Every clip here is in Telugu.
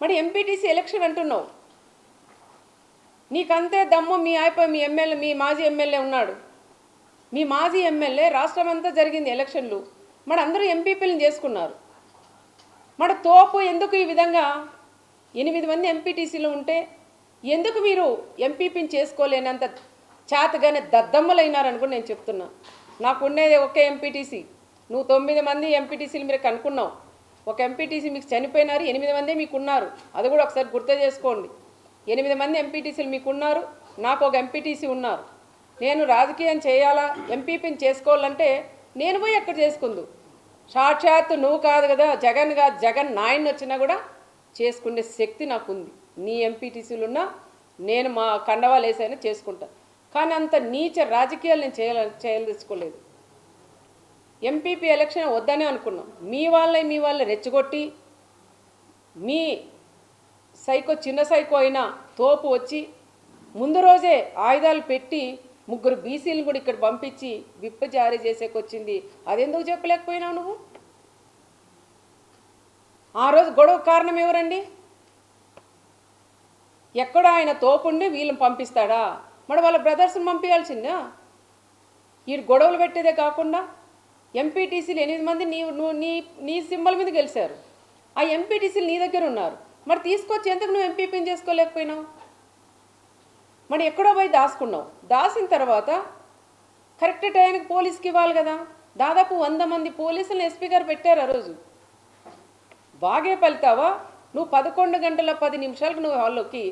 మరి ఎంపీటీసీ ఎలక్షన్ అంటున్నావు. నీకంతే దమ్ము మీ అయిపోయి మీ ఎమ్మెల్యే మీ మాజీ ఎమ్మెల్యే ఉన్నాడు. మీ మాజీ ఎమ్మెల్యే రాష్ట్రం అంతా జరిగింది ఎలక్షన్లు. మరి అందరూ ఎంపీపీలను చేసుకున్నారు. మరి తోపు ఎందుకు ఈ విధంగా? ఎనిమిది మంది ఎంపీటీసీలు ఉంటే ఎందుకు మీరు ఎంపీపీని చేసుకోలేనంత చేతగానే దద్దమ్మలైనారని కూడా నేను చెప్తున్నా. నాకు ఉండేది ఒకే ఎంపీటీసీ నువ్వు తొమ్మిది మంది ఎంపీటీసీలు మీరు కనుక్కున్నావు. ఒక ఎంపీటీసీ మీకు చనిపోయినారు ఎనిమిది మంది మీకు ఉన్నారు అది కూడా ఒకసారి గుర్తు చేసుకోండి. ఎనిమిది మంది ఎంపీటీసీలు మీకు ఉన్నారు నాకు ఒక ఎంపీటీసీ ఉన్నారు. నేను రాజకీయం చేయాలా ఎంపీపీని చేసుకోవాలంటే నేను పోయి ఎక్కడ చేసుకుందు? సాక్షాత్తు నువ్వు కాదు కదా జగన్ కాదు జగన్ నాయన వచ్చినా కూడా చేసుకునే శక్తి నాకు ఉంది నీ ఎంపీటీసీలు ఉన్నా నేను మా కండవాలు వేసైనా చేసుకుంటా. కానీ అంత నీచ రాజకీయాలు నేను చేయాల చేయదలుచుకోలేదు ఎంపీపీ ఎలక్షన్ వద్దనే అనుకున్నాం. మీ వాళ్ళే మీ వాళ్ళే రెచ్చగొట్టి మీ సైకో చిన్న సైకో అయినా తోపు వచ్చి ముందు రోజే ఆయుధాలు పెట్టి ముగ్గురు బీసీలను కూడా ఇక్కడ పంపించి విప్ప జారీ చేసేకొచ్చింది అదెందుకు చెప్పలేకపోయినావు నువ్వు? ఆ రోజు గొడవ కారణం ఎవరండి? ఎక్కడో ఆయన తోపుండి వీళ్ళని పంపిస్తాడా? మరి వాళ్ళ బ్రదర్స్ని పంపించాల్సిందా? ఈ గొడవలు పెట్టేదే కాకుండా ఎంపీటీసీలు ఎనిమిది మంది నీ నువ్వు నీ నీ సింబల్ మీద గెలిచారు. ఆ ఎంపీటీసీలు నీ దగ్గర ఉన్నారు. మరి తీసుకొచ్చి ఎందుకు నువ్వు ఎంపీపీని చేసుకోలేకపోయినావు? మరి ఎక్కడో పోయి దాచుకున్నావు. దాచిన తర్వాత కరెక్ట్ టైంకి పోలీస్కి ఇవ్వాలి కదా. దాదాపు వంద మంది పోలీసులను ఎస్పీ గారు పెట్టారు ఆ రోజు. బాగే పలితావా నువ్వు పదకొండు గంటల పది నిమిషాలకు నువ్వు హాల్లోకి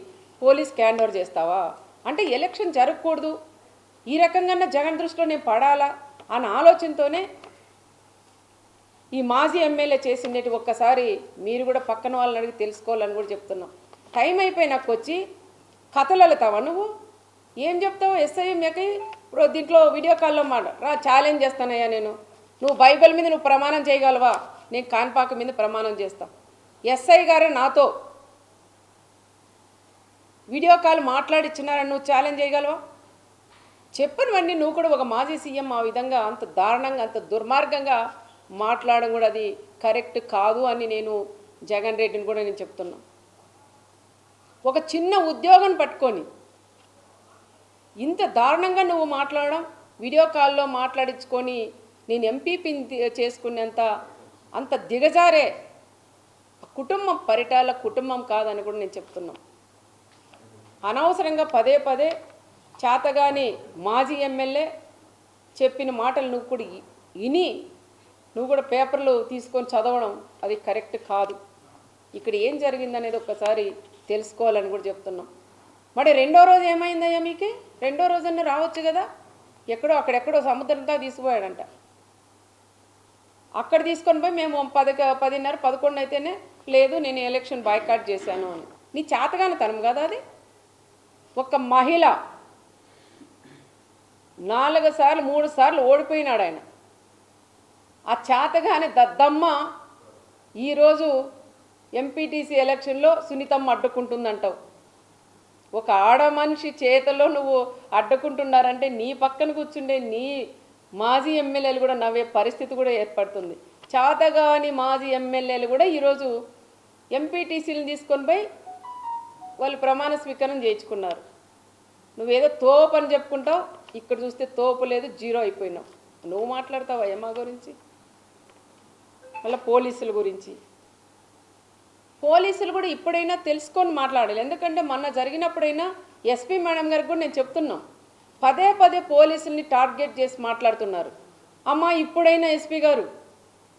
పోలీస్ క్యాండ్ ఓవర్ చేస్తావా? అంటే ఎలక్షన్ జరగకూడదు. ఈ రకంగా జగన్ దృష్టిలో నేను పడాలా? అన్న ఆలోచనతోనే ఈ మాజీ ఎమ్మెల్యే చేసినట్టు ఒక్కసారి మీరు కూడా పక్కన వాళ్ళని అడిగి తెలుసుకోవాలని కూడా చెప్తున్నాం. టైం అయిపోయి నాకు వచ్చి కథలు వెళ్తావా నువ్వు? ఏం చెప్తావు? ఎస్ఐఎంకి ఇప్పుడు దీంట్లో వీడియో కాల్లో మాట రా ఛాలెంజ్ చేస్తానయ్యా నేను. నువ్వు బైబిల్ మీద నువ్వు ప్రమాణం చేయగలవా? నేను కాన్పాక మీద ప్రమాణం చేస్తా. ఎస్ఐ గారే నాతో. వీడియో కాల్ మాట్లాడిచ్చినారని నువ్వు ఛాలెంజ్ చేయగలవా? చెప్పనివన్నీ నువ్వు కూడా ఒక మాజీ సీఎం ఆ విధంగా అంత దారుణంగా అంత దుర్మార్గంగా మాట్లాడడం కూడా అది కరెక్ట్ కాదు అని నేను జగన్ రెడ్డిని కూడా నేను చెప్తున్నా. ఒక చిన్న ఉద్యోగం పట్టుకొని ఇంత దారుణంగా నువ్వు మాట్లాడడం వీడియో కాల్లో మాట్లాడించుకొని నేను ఎంపీపీని చేసుకునేంత అంత దిగజారే కుటుంబం పరిటాల కుటుంబం కాదని కూడా నేను చెప్తున్నాను అనవసరంగా పదే పదే చేతగాని మాజీ ఎమ్మెల్యే చెప్పిన మాటలు నువ్వు కూడా ఇని విని నువ్వు కూడా పేపర్లు తీసుకొని చదవడం అది కరెక్ట్ కాదు. ఇక్కడ ఏం జరిగిందనేది ఒక్కసారి తెలుసుకోవాలని కూడా చెప్తున్నాం. మరి రెండో రోజు ఏమైందయ్యా మీకు? రెండో రోజున రావచ్చు కదా? ఎక్కడో అక్కడెక్కడో సముద్రంతో తీసుకుపోయాడంట. అక్కడ తీసుకొని పోయి మేము పది పదిన్నర పదకొండు అయితేనే లేదు నేను ఎలక్షన్ బాయ్కాట్ చేశాను అని. నీ చేతగానే తనం కదా అది? ఒక మహిళ నాలుగు సార్లు మూడు సార్లు ఓడిపోయినాడు ఆయన. ఆ చేతగాని దద్దమ్మ ఈరోజు ఎంపీటీసీ ఎలక్షన్లో సునీతమ్మ అడ్డుకుంటుందంటావు. ఒక ఆడ మనిషి చేతలో నువ్వు అడ్డుకుంటున్నారంటే నీ పక్కన కూర్చుండే నీ మాజీ ఎమ్మెల్యేలు కూడా నవ్వే పరిస్థితి కూడా ఏర్పడుతుంది. చేతగాని మాజీ ఎమ్మెల్యేలు కూడా ఈరోజు ఎంపీటీసీలను తీసుకొని పోయి వాళ్ళు ప్రమాణ స్వీకారం చేయించుకున్నారు. నువ్వేదో తోపు అని చెప్పుకుంటావు ఇక్కడ చూస్తే తోపు లేదు జీరో అయిపోయినావు. నువ్వు మాట్లాడతావా ఏమా గురించి? మళ్ళీ పోలీసుల గురించి. పోలీసులు కూడా ఇప్పుడైనా తెలుసుకొని మాట్లాడాలి. ఎందుకంటే మొన్న జరిగినప్పుడైనా ఎస్పీ మేడం గారికి కూడా నేను చెప్తున్నాం. పదే పదే పోలీసుల్ని టార్గెట్ చేసి మాట్లాడుతున్నారు. అమ్మా ఇప్పుడైనా ఎస్పీ గారు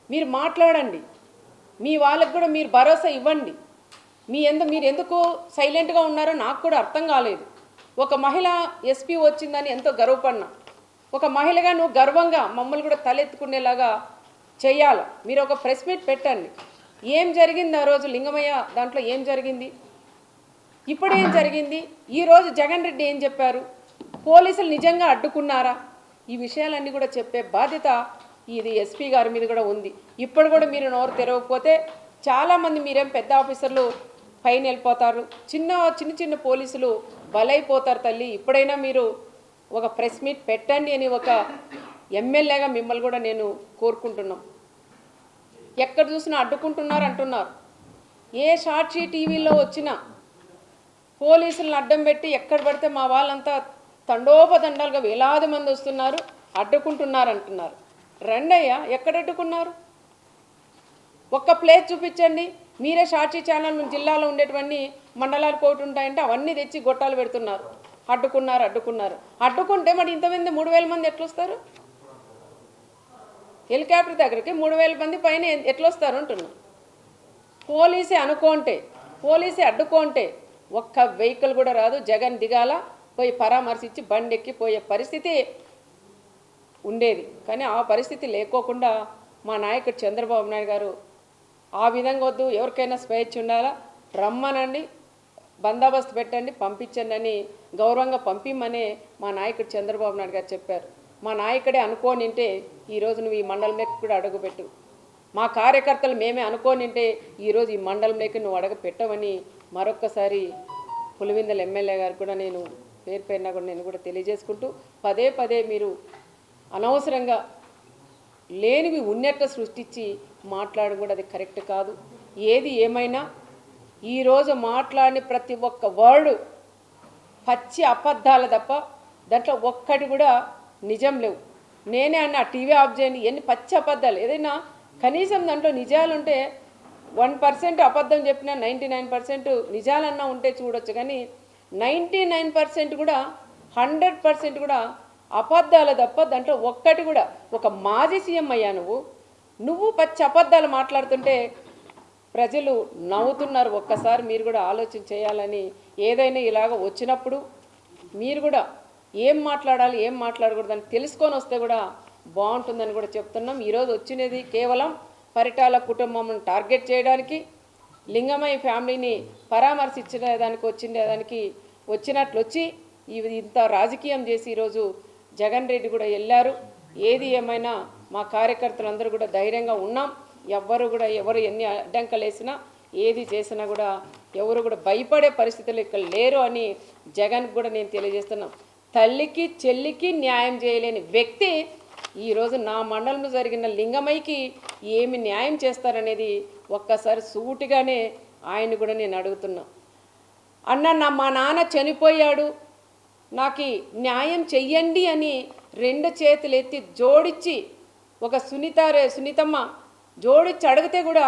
మీరు మాట్లాడండి. మీ వాళ్ళకు కూడా మీరు భరోసా ఇవ్వండి. మీ ఎందు మీరు ఎందుకు సైలెంట్గా ఉన్నారో నాకు కూడా అర్థం కాలేదు. ఒక మహిళ ఎస్పీ వచ్చిందని ఎంతో గర్వపడినా ఒక మహిళగా నువ్వు గర్వంగా మమ్మల్ని కూడా తలెత్తుకునేలాగా చేయాలి మీరు ఒక ప్రెస్ మీట్ పెట్టండి. ఏం జరిగింది ఆ రోజు? లింగమయ్య దాంట్లో ఏం జరిగింది? ఇప్పుడు ఏం జరిగింది? ఈరోజు జగన్ రెడ్డి ఏం చెప్పారు? పోలీసులు నిజంగా అడ్డుకున్నారా? ఈ విషయాలన్నీ కూడా చెప్పే బాధ్యత ఇది ఎస్పీ గారి మీద కూడా ఉంది. ఇప్పుడు కూడా మీరు నోరు తెరవకపోతే చాలామంది మీరేం పెద్ద ఆఫీసర్లు పైన వెళ్ళిపోతారు. చిన్న చిన్న చిన్న పోలీసులు బలైపోతారు తల్లి. ఇప్పుడైనా మీరు ఒక ప్రెస్ మీట్ పెట్టండి అని ఒక ఎమ్మెల్యేగా మిమ్మల్ని కూడా నేను కోరుకుంటున్నాం. ఎక్కడ చూసినా అడ్డుకుంటున్నారు అంటున్నారు. ఏ సాక్షి టీవీలో వచ్చినా పోలీసులను అడ్డం పెట్టి ఎక్కడ పడితే మా వాళ్ళంతా తండోపదండాలుగా వేలాది మంది వస్తున్నారు అడ్డుకుంటున్నారు అంటున్నారు. రండయ్యా ఎక్కడ అడ్డుకున్నారు? ఒక్క ప్లేస్ చూపించండి. మీరే సాక్షి ఛానల్ జిల్లాలో ఉండేటువంటి మండలాలు కోటి ఉంటాయంటే అవన్నీ తెచ్చి గొట్టాలు పెడుతున్నారు. అడ్డుకున్నారు అడ్డుకున్నారు. అడ్డుకుంటే మరి ఇంతమంది మూడు వేల మంది ఎట్లా వస్తారు హెలికాప్టర్ దగ్గరికి మూడు వేల మంది పైన ఎట్లొస్తారు అంటున్నా. పోలీసే అనుకోంటే పోలీసే అడ్డుకోంటే ఒక్క వెహికల్ కూడా రాదు. జగన్ దిగాల పోయి పరామర్శించి బండి ఎక్కిపోయే పరిస్థితి ఉండేది. కానీ ఆ పరిస్థితి లేకోకుండా మా నాయకుడు చంద్రబాబు నాయుడు గారు ఆ విధంగా వద్దు ఎవరికైనా స్వేచ్ఛ ఉండాలా? రమ్మనండి బందోబస్తు పెట్టండి పంపించండి అని గౌరవంగా పంపిమ్మని మా నాయకుడు చంద్రబాబు నాయుడు గారు చెప్పారు. మా నాయకుడే అనుకోనింటే ఈరోజు నువ్వు ఈ మండలంలోకి కూడా అడుగుపెట్టు. మా కార్యకర్తలు మేమే అనుకోనింటే ఈరోజు ఈ మండలంలోకి నువ్వు అడగపెట్టవని మరొక్కసారి పులివిందల ఎమ్మెల్యే గారు కూడా నేను పేరు పేరున కూడా నేను కూడా తెలియజేసుకుంటూ పదే పదే మీరు అనవసరంగా లేనివి ఉన్నట్టు సృష్టించి మాట్లాడడం కూడా అది కరెక్ట్ కాదు. ఏది ఏమైనా ఈరోజు మాట్లాడిన ప్రతి ఒక్క వర్డు పచ్చి అబద్ధాలు తప్ప దాంట్లో ఒక్కటి కూడా నిజం లేవు. నేనే అన్న టీవీ ఆఫ్ చేయండి ఎన్ని పచ్చి అబద్ధాలు. ఏదైనా కనీసం దాంట్లో నిజాలుంటే వన్ పర్సెంట్ అబద్ధం చెప్పినా నైంటీ నైన్ పర్సెంట్ నిజాలన్నా ఉంటే చూడొచ్చు. కానీ నైంటీ నైన్ పర్సెంట్ కూడా హండ్రెడ్ పర్సెంట్ కూడా అబద్ధాలు తప్ప దాంట్లో ఒక్కటి కూడా. ఒక మాజీ సీఎం అయ్యా నువ్వు. నువ్వు పచ్చి అబద్ధాలు మాట్లాడుతుంటే ప్రజలు నవ్వుతున్నారు ఒక్కసారి. మీరు కూడా ఆలోచన చేయాలని ఏదైనా ఇలాగ వచ్చినప్పుడు మీరు కూడా ఏం మాట్లాడాలి ఏం మాట్లాడకూడదని తెలుసుకొని వస్తే కూడా బాగుంటుందని కూడా చెప్తున్నాం. ఈరోజు వచ్చినది కేవలం పరిటాల కుటుంబం టార్గెట్ చేయడానికి లింగమయ్య ఫ్యామిలీని పరామర్శించడానికి వచ్చిన దానికి వచ్చినట్లు వచ్చి ఇంత రాజకీయం చేసి ఈరోజు జగన్ రెడ్డి కూడా వెళ్ళారు. ఏది ఏమైనా మా కార్యకర్తలందరూ కూడా ధైర్యంగా ఉన్నాం. ఎవ్వరు కూడా ఎవరు ఎన్ని అడ్డంకలు వేసినా ఏది చేసినా కూడా ఎవరు కూడా భయపడే పరిస్థితులు ఇక్కడ లేరు అని జగన్ కూడా నేను తెలియజేస్తున్నాం. తల్లికి చెల్లికి న్యాయం చేయలేని వ్యక్తి ఈరోజు నా మండలంలో జరిగిన లింగమైకి ఏమి న్యాయం చేస్తారనేది ఒక్కసారి సూటిగానే ఆయన కూడా నేను అడుగుతున్నా. అన్న నా మా నాన్న చనిపోయాడు నాకు న్యాయం చెయ్యండి అని రెండు చేతులు ఎత్తి జోడించి ఒక సునీత రే- సునీతమ్మ జోడించి అడిగితే కూడా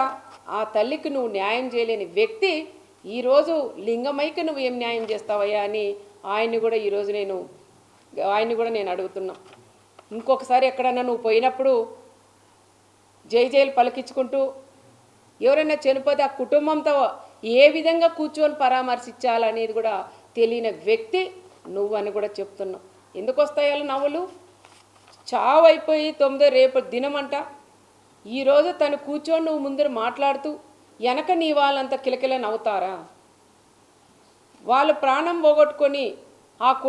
ఆ తల్లికి నువ్వు న్యాయం చేయలేని వ్యక్తి ఈరోజు లింగమైకి నువ్వు ఏం న్యాయం చేస్తావయ్యా అని ఆయన్ని కూడా ఈరోజు నేను ఆయన్ని కూడా నేను అడుగుతున్నా. ఇంకొకసారి ఎక్కడన్నా నువ్వు పోయినప్పుడు జై జైలు పలికించుకుంటూ ఎవరైనా చనిపోతే ఆ కుటుంబంతో ఏ విధంగా కూర్చొని పరామర్శించాలనేది కూడా తెలియని వ్యక్తి నువ్వు అని కూడా చెప్తున్నావు. ఎందుకు వస్తాయో నవ్వులు? చావైపోయి అయిపోయి తొమ్మిదో రేపు దినమంట. ఈరోజు తను కూర్చొని నువ్వు ముందర మాట్లాడుతూ వెనక నీ వాళ్ళంతా కిలకిల నవ్వుతారా? వాళ్ళు ప్రాణం పోగొట్టుకొని ఆ